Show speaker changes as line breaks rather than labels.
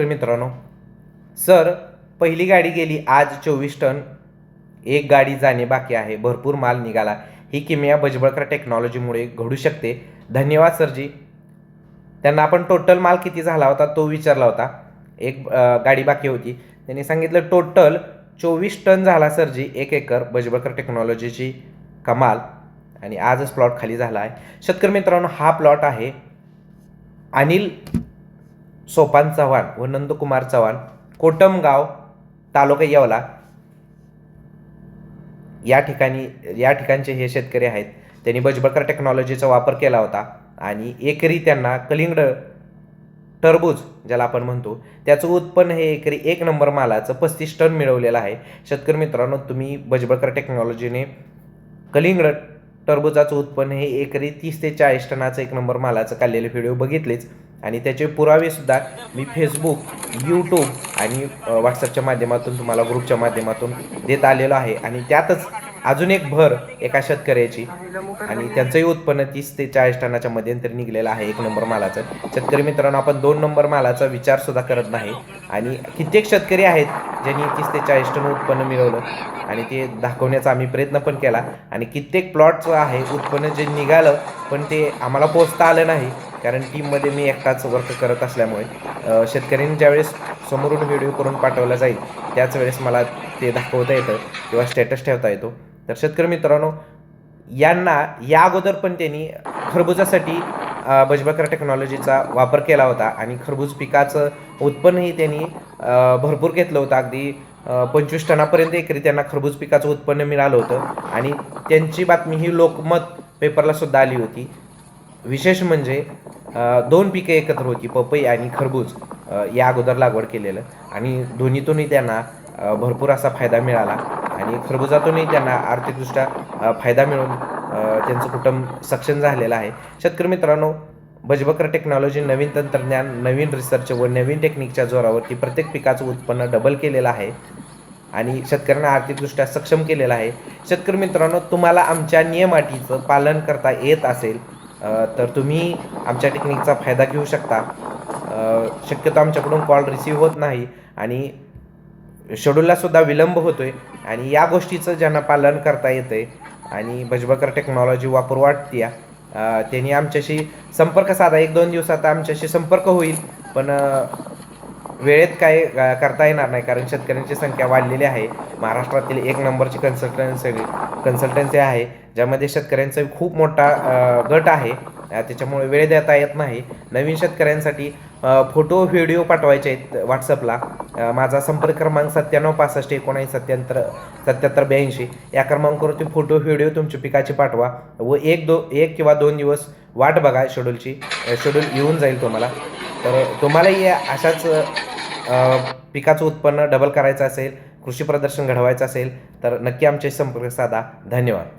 शेतकरी मित्रांनो सर पहिली गाडी गेली आज चोवीस टन. एक गाडी जाणे बाकी आहे भरपूर माल निघाला. ही किमया बजबळकर टेक्नॉलॉजीमुळे घडू शकते. धन्यवाद सरजी. त्यांना आपण टोटल माल किती झाला होता तो विचारला होता. एक गाडी बाकी होती. त्यांनी सांगितलं टोटल चोवीस टन झाला सरजी एक एकर बजबळकर टेक्नॉलॉजीची कमाल आणि आजच प्लॉट खाली झाला आहे. शेतकरी मित्रांनो हा प्लॉट आहे अनिल सोपान चव्हाण व नंदकुमार चव्हाण कोटमगाव तालुका येवला. या ठिकाणी या ठिकाणचे हे शेतकरी आहेत. त्यांनी बजबळकर टेक्नॉलॉजीचा वापर केला होता आणि एकरी त्यांना कलिंगड टरबूज ज्याला आपण म्हणतो त्याचं उत्पन्न हे एकरी एक नंबर मालाचं पस्तीस टन मिळवलेलं आहे. शेतकरी मित्रांनो तुम्ही बजबळकर टेक्नॉलॉजीने कलिंगड टरबुजाचं उत्पन्न हे एकरी तीस ते चाळीस टनाचं एक नंबर मालाचं काढलेले व्हिडिओ बघितलेच. आणि त्याचे पुरावेसुद्धा मी फेसबुक यूट्यूब आणि व्हॉट्सअपच्या माध्यमातून तुम्हाला ग्रुपच्या माध्यमातून देत आलेलो आहे. आणि त्यातच अजून एक भर एका शेतकऱ्याची. आणि त्यांचंही उत्पन्न तीस ते चाळीस टनाच्या मध्यंतरी निघलेलं आहे एक नंबर मालाचं. शेतकरी मित्रांनो आपण दोन नंबर मालाचा विचारसुद्धा करत नाही. आणि कित्येक शेतकरी आहेत ज्यांनी तीस ते चाळीस टन उत्पन्न मिळवलं आणि ते दाखवण्याचा आम्ही प्रयत्न पण केला. आणि कित्येक प्लॉटचं आहे उत्पन्न जे निघालं पण ते आम्हाला पोचता आलं नाही. कारण टीममध्ये मी एकटाच वर्क करत असल्यामुळे शेतकऱ्यांनी ज्यावेळेस समोरून व्हिडिओ करून पाठवला जाईल त्याच वेळेस मला ते दाखवता येतं किंवा स्टेटस ठेवता येतो. तर शेतकरी मित्रांनो यांना या अगोदर पण त्यांनी खरबुजासाठी बजबकर टेक्नॉलॉजीचा वापर केला होता आणि खरबूज पिकाचं उत्पन्नही त्यांनी भरपूर घेतलं होतं. अगदी पंचवीस टनापर्यंत एकरी त्यांना खरबूज पिकाचं उत्पन्न मिळालं होतं. आणि त्यांची बातमी ही लोकमत पेपरला सुद्धा आली होती. विशेष म्हणजे दोन पिके एकत्र होती पपई आणि खरबूज या अगोदर लागवड केलेलं. आणि दोन्हीतूनही त्यांना भरपूर असा फायदा मिळाला. आणि खरबुजातूनही त्यांना आर्थिकदृष्ट्या फायदा मिळून त्यांचं कुटुंब सक्षम झालेलं आहे. शेतकरी मित्रांनो बजबकर टेक्नॉलॉजी नवीन तंत्रज्ञान नवीन रिसर्च व नवीन टेक्निकच्या जोरावरती प्रत्येक पिकाचं उत्पन्न डबल केलेलं आहे आणि शेतकऱ्यांना आर्थिकदृष्ट्या सक्षम केलेलं आहे. शेतकरी मित्रांनो तुम्हाला आमच्या नियमाटीचं पालन करता येत असेल तर तुम्ही आमच्या टेक्निकचा फायदा घेऊ शकता. शक्यतो आमच्याकडून कॉल रिसीव होत नाही आणि शेड्यूललासुद्धा विलंब होतो आहे आणि या गोष्टीचं ज्यांना पालन करता येतं आहे आणि भजबकर टेक्नॉलॉजी वापर वाटते त्यांनी आमच्याशी संपर्क साधा. एक दोन दिवसात आमच्याशी संपर्क होईल. पण वेळेत काय करता येणार नाही कारण शेतकऱ्यांची संख्या वाढलेली आहे. महाराष्ट्रातील एक नंबरची कन्सल्टन्सी कन्सल्टन्सी आहे ज्यामध्ये शेतकऱ्यांचा खूप मोठा गट आहे. त्याच्यामुळे वेळ देता येत नाही. नवीन शेतकऱ्यांसाठी फोटो व्हिडिओ पाठवायचे आहेत व्हॉट्सअपला. माझा संपर्क क्रमांक सत्त्याण्णव पासष्ट एकोणऐंशी सत्याहत्तर सत्याहत्तर ब्याऐंशी. या क्रमांकावरती फोटो व्हिडिओ तुमच्या पिकाची पाठवा व एक दो एक किंवा दोन दिवस वाट बघा शेड्यूलची. शेड्यूल येऊन जाईल तुम्हाला. तर तुम्हालाही अशाच पिकाचं उत्पन्न डबल करायचं असेल कृषी प्रदर्शन घडवायचं असेल तर नक्की आमचे संपर्क साधा. धन्यवाद.